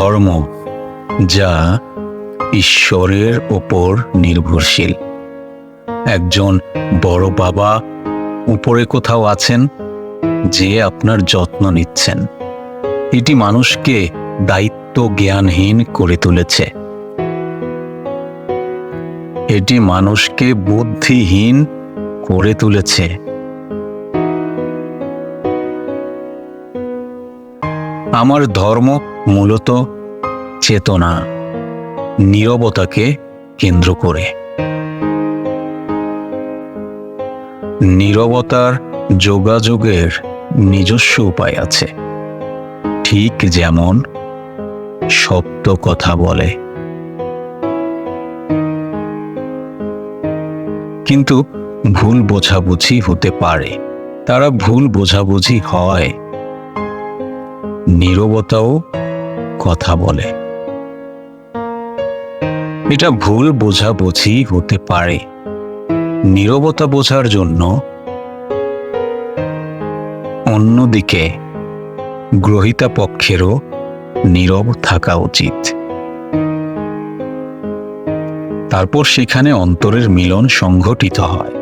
ধর্ম যা ঈশ্বরের ওপর নির্ভরশীল। একজন বড় বাবা উপরে কোথাও আছেন, যে আপনার যত্ন নিচ্ছেন। এটি মানুষকে দায়িত্ব জ্ঞানহীন করে তুলেছে। এটি মানুষকে বুদ্ধিহীন করে তুলেছে। আমার ধর্ম মূলত চেতনা, নীরবতাকে কেন্দ্র করে। নীরবতার যোগাযোগের নিজস্ব উপায় আছে। ঠিক যেমন সত্য কথা বলে। কিন্তু ভুল বোঝাবুঝি হতে পারে। তারা ভুল বোঝাবুঝি হয় নীরবতাও কথা বলে। এটা ভুল বোঝাবুঝি হতে পারে। নীরবতা বোঝার জন্য অন্যদিকে গ্রহিতা পক্ষেরও নীরব থাকা উচিত। তারপর সেখানে অন্তরের মিলন সংঘটিত হয়।